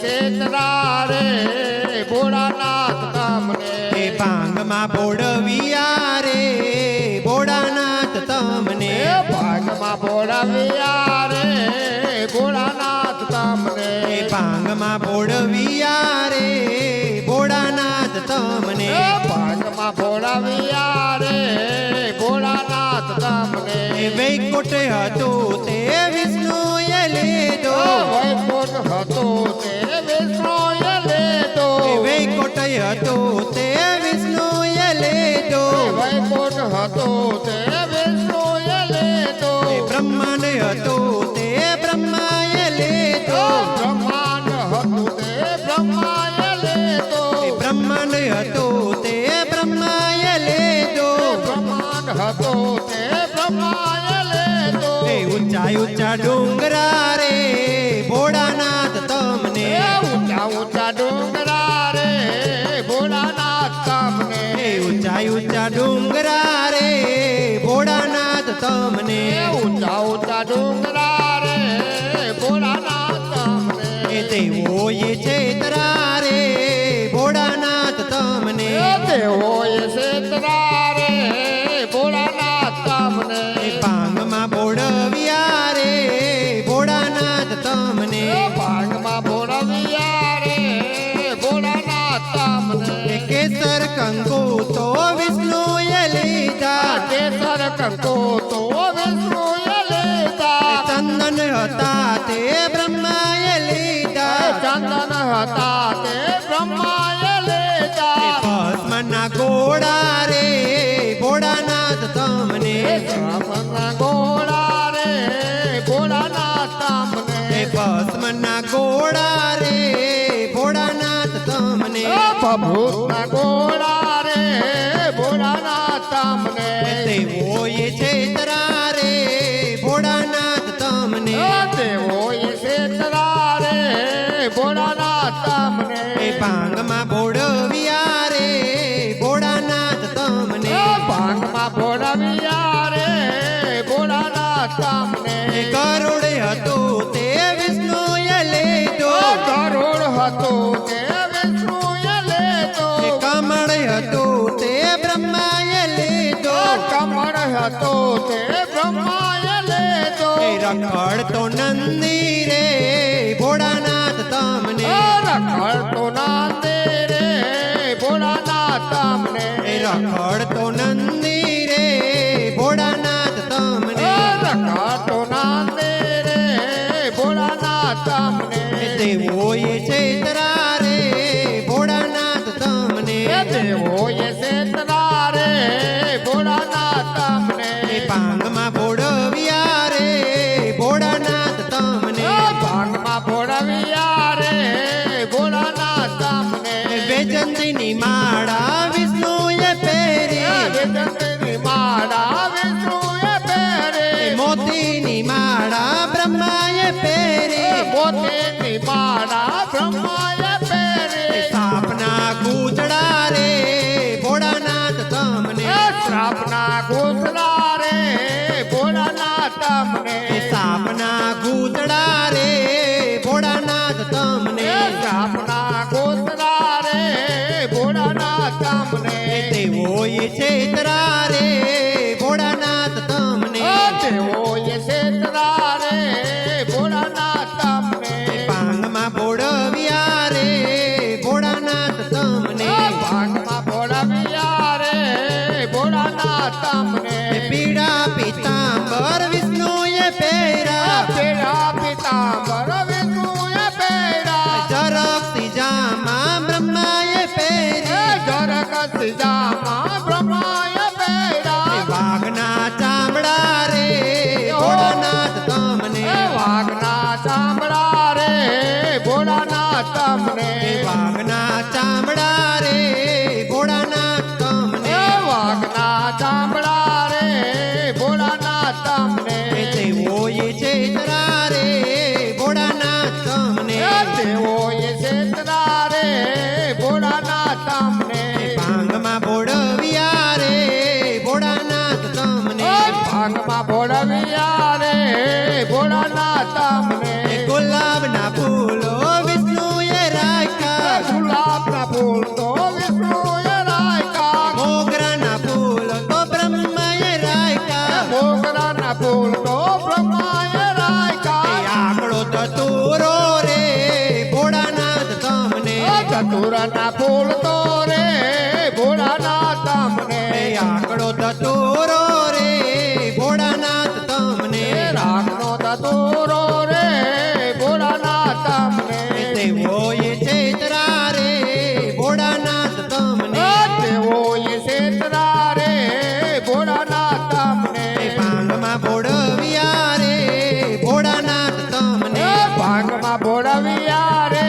શેતરા રે ભોળાનાથ તમને. એ ભાંગમાં બોડવિયા રે ભોળાનાથ તમને. ભાગમાં ભોળાવ્યા રે ભોળાનાથ તમને. એ ભાંગમાં બોડવિયા રે ભોળાનાથ તમને. ભાગમાં ભોળાવ્યા રે ભોળાનાથ તમને. એ વૈકુંઠ હતું તે વિષ્ણુએ લીધો. હતું તે વિષ્ણુએ લીધો વૈકુંઠ હતો તે વિષ્ણુએ લેતો. એ બ્રહ્માંડ હતો તે બ્રહ્માએ લીધો બ્રહ્માંડ હતું તે બ્રહ્માએ લેતો. બ્રહ્માંડ હતો તે બ્રહ્માએ લીધો બ્રહ્માંડ હતો તે બ્રહ્માએ એ ઊંચા ઊંચા ડુંગરા રે ભોળાનાથ તમને. ઊંચા ઊંચા ઊંચા ડુંગરા રે ભોળાનાથ તમને ઊંચા ઊંચા ડુંગરા કંકો તો વિષ્ણુએ લીધા ચંદન હતા તે બ્રહ્માએ લીધા. ચંદન હતા તે બ્રહ્માએ લીધા. ભસ્મના ગોળા રે ભોળાનાથ તમને. શ્રાવણના ગોળા રે ભોળાનાથ તમને. ભસ્મના ગોળા રે ભોળાનાથ તમને. પ્રભુના ગોળા એ ગરુડ હતું તે વિષ્ણુએ લીધો. કરોડ હતો તે વિષ્ણુએ એ કમળ હતો તે બ્રહ્માએ લીધો. કમળ હતો તે બ્રહ્માએ એ રખડતો નંદી રે ભોળાનાથ તમને. રખડતો નાંદે તમને. સામના સ્થાપના રે ભોળાનાથ તમને. એ શ્રાપના રે ભોળાનાથ તમને. એ દેવો એ છેતરા રે ભોળાનાથ તમને. એ દેવો એ શેતરા રે ભોળાનાથ તમને. પાંગમાં ભોળવ્યા રે ભોળાનાથ તમને. પાંગમાં ભોળવ્યા રે ભોળાનાથ તમને. પીડા પીળા પિતાંબર વિષ્ણુએ પહેરા પેડા પિતાંબર વિષ્ણુએ પેડા જરક સીજામાં બ્રહ્માએ એ પહેરી જરક સીજામાં બ્રહ્માએ એ વાઘના ભોળાના તમને આંકડો ધતૂરો રે ભોળાનાથ તમને. રાખનો ધતુરો રે ભોળાના તમને. તેવો એ ચૈતરા રે ભોળાનાથ તમને. તેવો એ શેતરા રે ભોળાના તમને. ભાંગમાં ભોળવિયા રે ભોળાનાથ તમને. ભાગમાં ભોળવિયા રે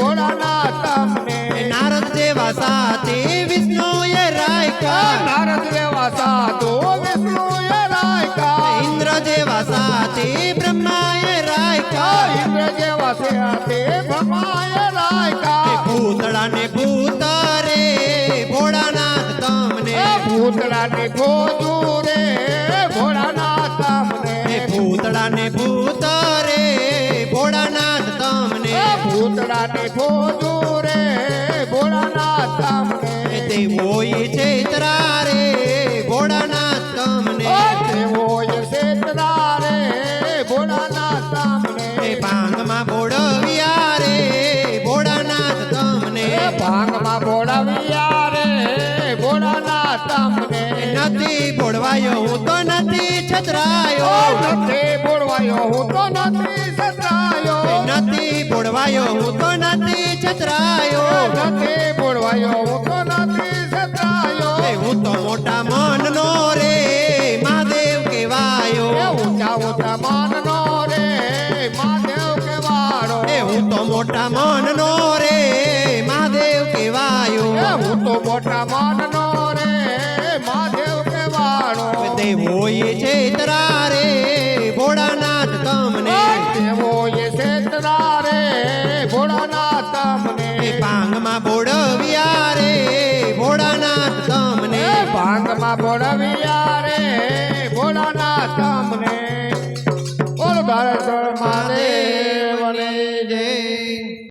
ભોળાના તમને. નારદ જેવા સાથે ભૂતળાને ભૂત રે ભોળાનાથ તમને. ભૂતળાની ભોજુ રે ભોળાના તમને. ભૂતળાને ભૂત ભોળાનાથ તમને. ભૂતળાની ચૈતરા ભાંગમાં બોડાવ્યા રે. બોડાના તમને નથી બોડવાયો હું તો નથી છતરાયો. નથી બોડવાયો હું તો નથી છતરાયો. નથી બોડવાયો હું તો નથી છતરાયો. નથી બોડવાયો હું તો નથી છતરાયો. હું તો મોટા મનનો રે મહાદેવ કહેવાયો. ઊંચા ઊંચા માનનો રે મહાદેવ કેવાડો એ હું તો મોટા મનનો તમને પાંગમાં બોડવ્યા રે ભોળાનાથ તમને. પાંગમાં બોડવ્યા રે ભોળાનાથ તમને. બોલ ભારત મારે